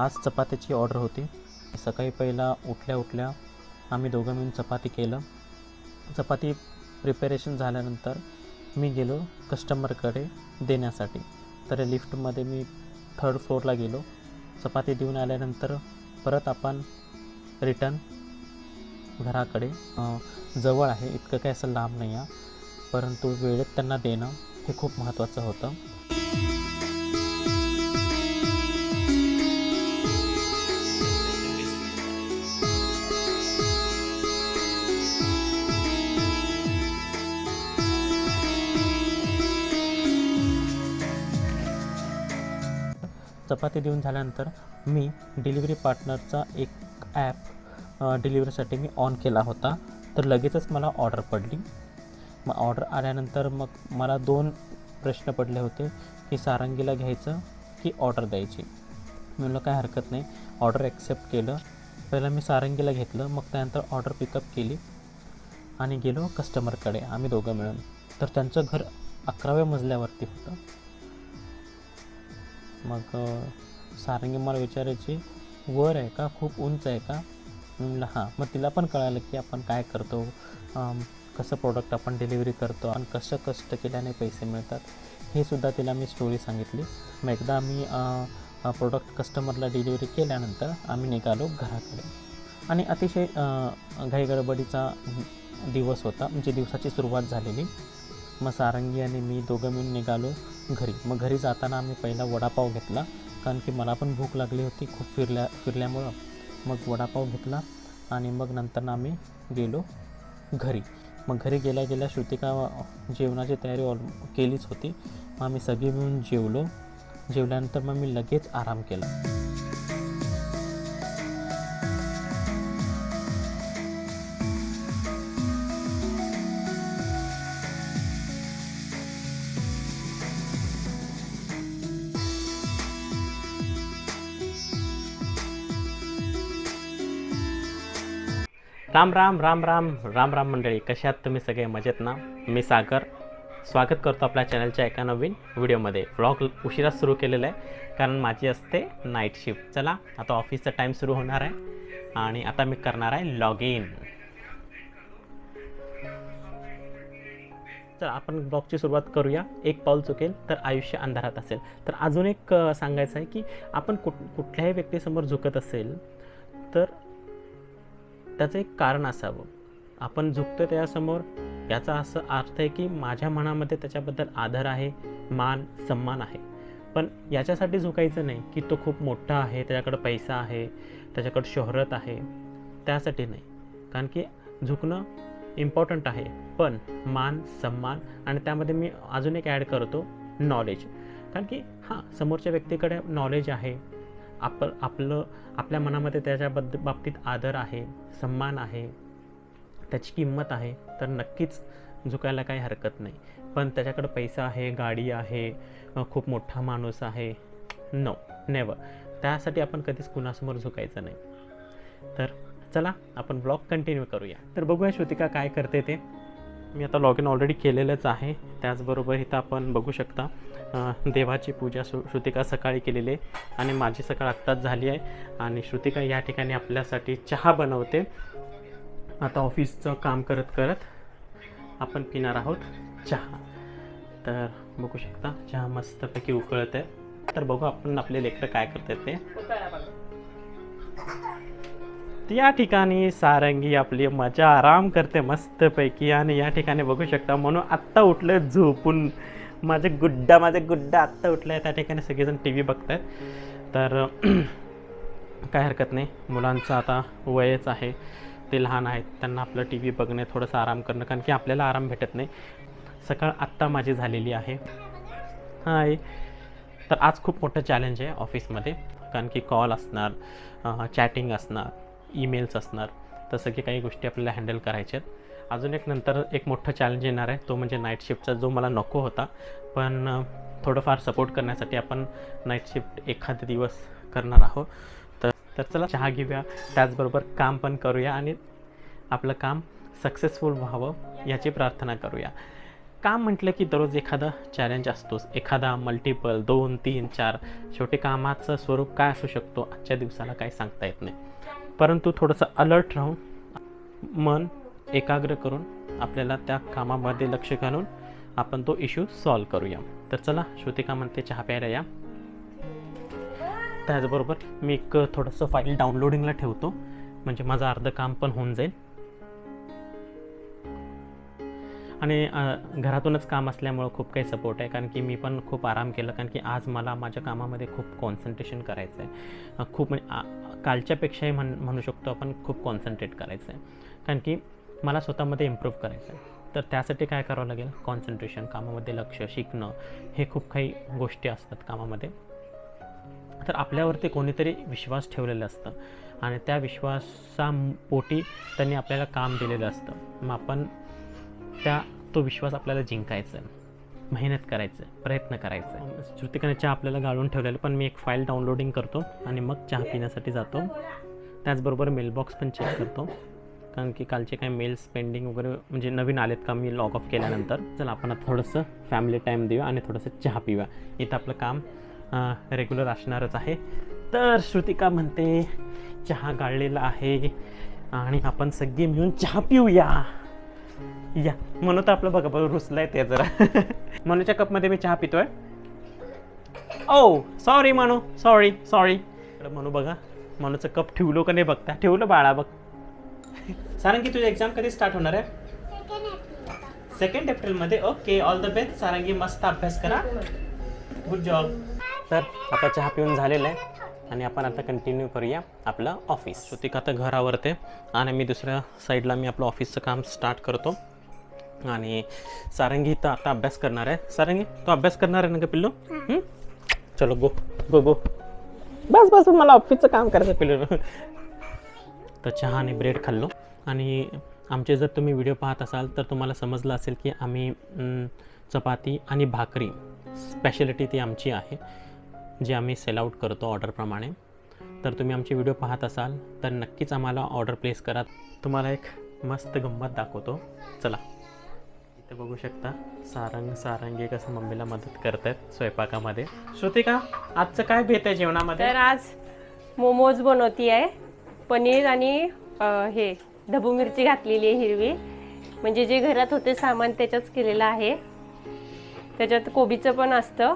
आज चपात्याची ऑर्डर होती. सकाळी पहिला उठल्या उठल्या आम्ही दोघं मिळून चपाती केलं. चपाती प्रिपेरेशन झाल्यानंतर मी गेलो कस्टमरकडे देण्यासाठी. तर लिफ्टमध्ये मी थर्ड फ्लोअरला गेलो. चपाती देऊन आल्यानंतर परत आपण रिटर्न घराकडे. जवळ आहे. इतकं काही असं लांब नाही आहे परंतु वेळेत त्यांना देणं हे खूप महत्त्वाचं होतं. चपाती देऊन झाल्यानंतर मी डिलिव्हरी पार्टनरचा एक ॲप डिलिव्हरीसाठी मी ऑन केला होता. तर लगेचच मला ऑर्डर पडली. मग ऑर्डर आल्यानंतर मग मला दोन प्रश्न पडले होते की सारंगीला घ्यायचं की ऑर्डर द्यायची? मी म्हणलं काय हरकत नाही. ऑर्डर ॲक्सेप्ट केलं. पहिला मी सारंगीला घेतलं मग त्यानंतर ऑर्डर पिकअप केली आणि गेलो कस्टमरकडे आम्ही दोघं मिळून. तर त्यांचं घर अकराव्या मजल्यावरती होतं. मग सारंगी मला विचारायची वर आहे का? खूप उंच आहे का? म्हणलं हां. मग तिला पण कळालं की आपण काय करतो कसं प्रोडक्ट आपण डिलिव्हरी करतो आणि कसं कष्ट केल्याने पैसे मिळतात हे सुद्धा तिला मी स्टोरी सांगितली. मग एकदा आम्ही प्रोडक्ट कस्टमरला डिलिव्हरी केल्यानंतर आम्ही निघालो घराकडे. आणि अतिशय घाईगडबडीचा दिवस होता म्हणजे दिवसाची सुरुवात झालेली. मग सारंगी आणि मी दोघं मिळून निघालो घरी. मग घरी जाताना आम्ही पहिला वडापाव घेतला कारण की मला पण भूक लागली होती खूप फिरल्या फिरल्यामुळं. मग वडापाव घेतला आणि मग नंतर आम्ही गेलो घरी. मग घरी गेल्या गेल्या श्रुतिका जेवणाची तयारी ऑल केलीच होती. मग आम्ही सगळी मिळून जेवलो. जेवल्यानंतर मग मी लगेच आराम केला. राम राम राम राम राम राम मंडळी. कशात तुम्ही सगळे? मजेत ना? मी सागर. स्वागत करतो आपल्या चॅनलच्या एका नवीन व्हिडिओमध्ये व्लॉग उशिरा सुरू केलेला आहे कारण माझी असते नाईट शिफ्ट चला आता ऑफिसचा टाईम सुरू होणार आहे आणि आता मी करणार आहे लॉग इन तर आपण ब्लॉगची सुरुवात करूया. एक पाऊल चुकेल तर आयुष्य अंधारात असेल. तर अजून एक सांगायचं आहे की आपण कुठ कुठल्याही व्यक्तीसमोर झुकत असेल तर त्याचं एक कारण असावं. आपण झुकतो त्यासमोर याचा असं अर्थ आहे की माझ्या मनामध्ये त्याच्याबद्दल आदर आहे मान सन्मान आहे. पण याच्यासाठी झुकायचं नाही की तो खूप मोठा आहे त्याच्याकडं पैसा आहे त्याच्याकडं शोहरत आहे. त्यासाठी नाही. कारण की झुकणं इम्पॉर्टंट आहे. पण मान सन्मान आणि त्यामध्ये मी अजून एक ॲड करतो नॉलेज कारण की हां समोरच्या व्यक्तीकडे नॉलेज आहे. आप आपलं आपल्या मनामध्ये त्याच्याबद्द बाबतीत आदर आहे सन्मान आहे त्याची किंमत आहे तर नक्कीच झुकायला काही हरकत नाही. पण त्याच्याकडं पैसा आहे गाडी आहे खूप मोठा माणूस आहे नो नेवर त्यासाठी आपण कधीच कुणासमोर झुकायचं नाही. तर चला आपण ब्लॉग कंटिन्यू करूया. तर बघूया श्रुतिका काय करते ते. मी आता लॉग इन ऑलरेडी केलेलंच आहे. त्याचबरोबर इथं आपण बघू शकता देवाची पूजा श्रु श्रुतिका सकाळी केलेली आहे आणि माझी सकाळ आत्ताच झाली आहे आणि श्रुतिका या ठिकाणी आपल्यासाठी चहा बनवते. आता ऑफिसचं काम करत करत आपण पिणार आहोत चहा. तर बघू शकता चहा मस्तपैकी उकळत आहे तर बघू आपण आपले लेकरं काय करतात ते. या ठिकाणी सारंगी आपली मजा आराम करते मस्तपैकी आणि या ठिकाणी बघू शकता म्हणून आत्ता उठलं झोपून. माझे गुड्डा माझे गुड्डा आत्ता उठलं आहे त्या ठिकाणी सगळेजण टी व्ही बघत आहेत तर काय हरकत नाही. मुलांचं आता वयच आहे. ते लहान आहेत. त्यांना आपलं टी व्ही बघणे थोडंसं आराम करणं कारण की आपल्याला आराम भेटत नाही. सकाळ आत्ता माझी झालेली आहे. हाय. तर आज खूप मोठं चॅलेंज आहे ऑफिसमध्ये कारण की कॉल असणार चॅटिंग असणार. ईमेल्स असणार. तर सगळे काही गोष्टी आपल्याला हँडल करायच्या आहेत. अजून एक नंतर एक मोठं चॅलेंज येणार आहे. तो म्हणजे नाईट शिफ्टचा जो मला नको होता. पण थोडंफार सपोर्ट करण्यासाठी आपण नाईट शिफ्ट एखादा दिवस करणार आहोत. तर तर चला चहा घेऊया. त्याचबरोबर काम पण करूया आणि आपलं काम सक्सेसफुल व्हावं याची प्रार्थना करूया. काम म्हटलं की दररोज एखादा चॅलेंज असतोच. एखादा मल्टिपल दोन तीन चार. शेवटी कामाचं स्वरूप काय असू शकतो? आजच्या दिवसाला काही सांगता येत नाही. परंतु थोडंसं अलर्ट राहून मन एकाग्र करून आपल्याला त्या कामामध्ये लक्ष घालून आपण तो इश्यू सॉल्व करूया. तर चला श्रुतिका म्हणते चहा प्यायला या. त्याचबरोबर मी एक थोडंसं फाईल डाउनलोडिंगला ठेवतो. म्हणजे माझं अर्धं काम पण होऊन जाईल. आणि घरातूनच काम असल्यामुळं खूप काही सपोर्ट आहे. कारण की मी पण खूप आराम केला. कारण की आज मला माझ्या कामामध्ये खूप कॉन्सन्ट्रेशन करायचं आहे खूप म्हणजे कालच्यापेक्षाही म्हण म्हणू शकतो आपण खूप कॉन्सन्ट्रेट करायचं आहे कारण की मला स्वतःमध्ये इम्प्रूव्ह करायचं आहे तर त्यासाठी काय करावं लागेल? कॉन्सन्ट्रेशन कामामध्ये लक्ष शिकणं हे खूप काही गोष्टी असतात कामामध्ये. तर आपल्यावरती कोणीतरी विश्वास ठेवलेलं असतं. आणि त्या विश्वासापोटी त्यांनी आपल्याला काम दिलेलं असतं. मग आपण त्या तो विश्वास आपल्याला जिंकायचा मेहनत करायचं आहे प्रयत्न करायचा आहे. श्रुतिकाने चहा आपल्याला गाळून ठेवलेलं पण मी एक फाईल डाउनलोडिंग करतो आणि मग चहा पिण्यासाठी जातो. त्याचबरोबर मेलबॉक्स पण चेक करतो. कारण की कालचे काही मेल्स पेंडिंग वगैरे म्हणजे नवीन आलेत का मी लॉग ऑफ केल्यानंतर. चला आपण आता थोडंसं फॅमिली टाईम देऊया आणि थोडंसं चहा पिऊया. इथं आपलं काम रेग्युलर असणारच आहे. तर श्रुतिका म्हणते चहा गाळलेला आहे आणि आपण सगळे मिळून चहा पिऊया. या. म्हणून तर आपलं बघा बघा रुसलाय ते जरा. मनूच्या कपमध्ये मी चहा पितोय. Oh, oh sorry Manu sorry sorry म्हणू बघा मनूचं कप ठेवलो का नाही बघता? ठेवलं बाळा बघ. सारंगी तुझी एक्झाम कधी स्टार्ट होणार आहे? सेकंड एप्रिलमध्ये okay all the best Sarangi मस्त अभ्यास करा. गुड जॉब तर आता चहा पिऊन झालेला आहे. आणि आपण आता कंटिन्यू करूया आपलं ऑफिस श्रुतिका आता घर आवरते आणि मी दुसऱ्या साईडला मी आपलं ऑफिसचं काम स्टार्ट करतो. आणि सारंगी तर आता अभ्यास करणार आहे. सारंगी तो अभ्यास करणार आहे ना का पिल्लू? हं? चलो गो गो गो. बस बस मला ऑफिसचं काम करायचं पिल्लू. तर चहा आणि ब्रेड खाल्लो. आणि आमचे जर तुम्ही व्हिडिओ पाहत असाल तर तुम्हाला समजलं असेल की आम्ही अं, चपाती आणि भाकरी स्पेशलिटी ती आमची आहे जी आम्ही सेल आउट करतो ऑर्डरप्रमाणे तर तुम्ही आमचे व्हिडिओ पाहत असाल तर नक्कीच आम्हाला ऑर्डर प्लेस करा. तुम्हाला एक मस्त गंमत दाखवतो. चला. इथं बघू शकता सारंग सारंगी कसं मम्मीला मदत करतायत स्वयंपाकामध्ये. श्रुतिका आजचं काय भेट आहे जेवणामध्ये? तर आज मोमोज बनवती आहे पनीर आणि अ, हे ढबू मिरची घातलेली आहे हिरवी. म्हणजे जे घरात होते सामान त्याच्याच केलेलं आहे. त्याच्यात कोबीचं पण असतं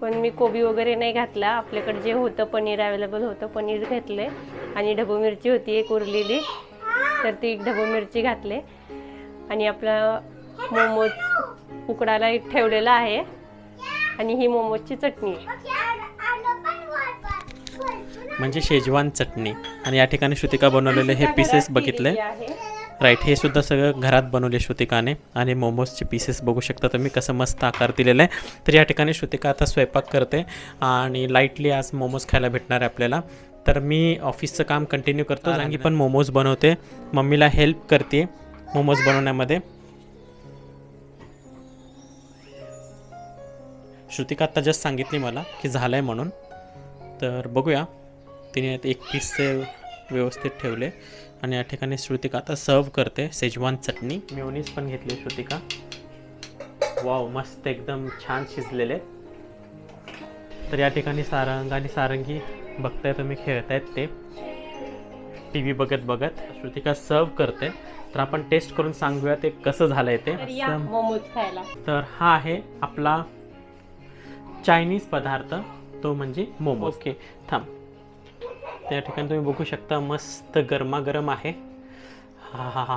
पण मी कोबी वगैरे नाही घातला. आपल्याकडे जे होतं पनीर अवेलेबल होतं पनीर घातले आणि ढबू मिरची होती एक उरलेली तर ती ढबू मिरची घातले. आणि आपलं मोमोज उकडायला एक ठेवलेला आहे. आणि ही मोमोजची चटणी. आहे म्हणजे शेजवान चटणी. आणि या ठिकाणी श्रुतिका बनवलेले हे पीसेस बघितले. राईट हे सुद्धा सगळं घरात बनवले श्रुतिकाने. आणि मोमोजचे पीसेस बघू शकता तुम्ही कसं मस्त आकार दिलेला आहे. तर या ठिकाणी श्रुतिका आता स्वयंपाक करते. आणि लाईटली आज मोमोज खायला भेटणार आहे आपल्याला. तर मी ऑफिसचं काम कंटिन्यू करतो. जांगी पण मोमोज बनवते. मम्मीला हेल्प करते मोमोज बनवण्यामध्ये. श्रुतिका आत्ता जस्ट सांगितली मला की झालं आहे म्हणून. तर बघूया. तिने एक पीसचे व्यवस्थित ठेवले. आणि या ठिकाणी श्रुतिका आता सर्व करते. शेजवान चटणी. मेवनीज पण घेतली श्रुतिका. वाव मस्त एकदम छान शिजलेले. तर या ठिकाणी सारंग आणि सारंगी बघताय तुम्ही खेळतायत ते. टी व्ही बघत बघत श्रुतिका सर्व करते. तर आपण टेस्ट करून सांगूया ते कसं झालंय ते. तर हा आहे आपला चायनीज पदार्थ तो म्हणजे मोमोज. ओके. थांब. त्या ठिकाणी तुम्ही बघू शकता मस्त गरमागरम आहे. हा हा हा.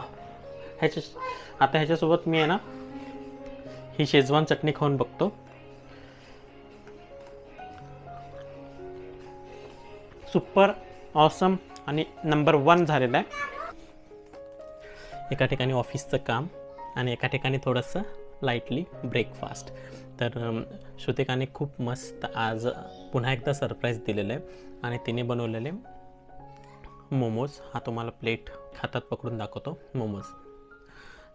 ह्याच्या आता ह्याच्यासोबत मी आहे ना ही शेजवान चटणी खाऊन बघतो. सुपर ऑसम आणि नंबर वन झालेलं आहे. एका ठिकाणी ऑफिसचं काम आणि एका ठिकाणी थोडंसं लाईटली ब्रेकफास्ट तर श्रुतिकाने खूप मस्त आज पुन्हा एकदा सरप्राईज दिलेलं आहे. आणि तिने बनवलेले मोमोज. हा तुम्हाला प्लेट हातात पकडून दाखवतो. मोमोज.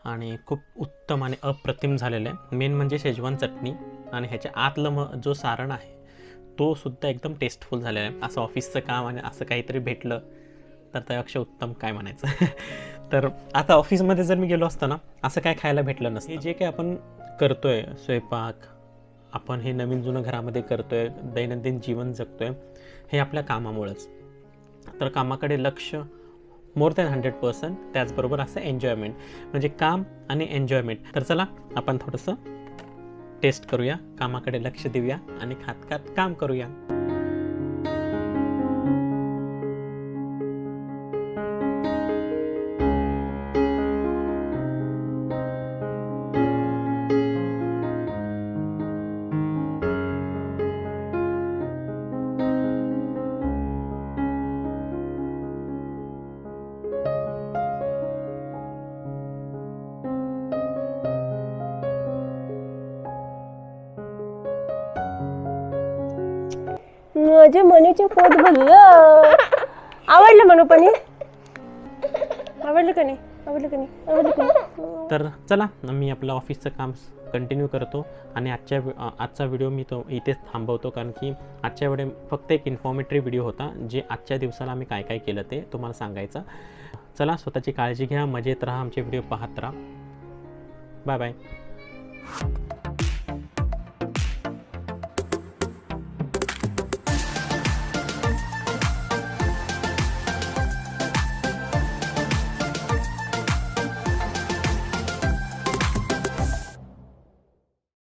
आणि खूप उत्तम आणि अप्रतिम झालेलं आहे. मेन म्हणजे शेजवान चटणी. आणि ह्याच्या आतलं म जो सारण आहे तो सुद्धा एकदम टेस्टफुल झालेला आहे. असं ऑफिसचं काम आणि असं काहीतरी भेटलं तर त्यापेक्षा उत्तम काय म्हणायचं? तर आता ऑफिसमध्ये जर मी गेलो असतो ना असं काय खायला भेटलं नसतं. जे काही आपण करतोय स्वयंपाक आपण हे नवीन जुनं घरामध्ये करतो आहे दैनंदिन जीवन जगतो आहे हे आपल्या कामामुळंच. तर कामाकडे लक्ष मोर दॅन हंड्रेड पर्सेंट त्याचबरोबर असं एन्जॉयमेंट म्हणजे काम आणि एन्जॉयमेंट तर चला आपण थोडंसं टेस्ट करूया कामाकडे लक्ष देऊया आणि खात खात काम करूया. माझ्या मनीचे पोट भरलं. आवडलं म्हणू पनीर आवडलं का नाही? आवडलं का नाही? आवडलं का नाही? तर चला मी आपलं ऑफिसचं काम कंटिन्यू करतो आणि आजच्या अ, आजचा व्हिडिओ मी तो इथेच थांबवतो कारण की आजच्या वेळे फक्त एक इन्फॉर्मेटरी व्हिडिओ होता जे आजच्या दिवसाला आम्ही काय काय केलं ते तुम्हाला सांगायचं. चला स्वतःची काळजी घ्या मजेत राहा आमचे व्हिडिओ पाहत राहा. Bye bye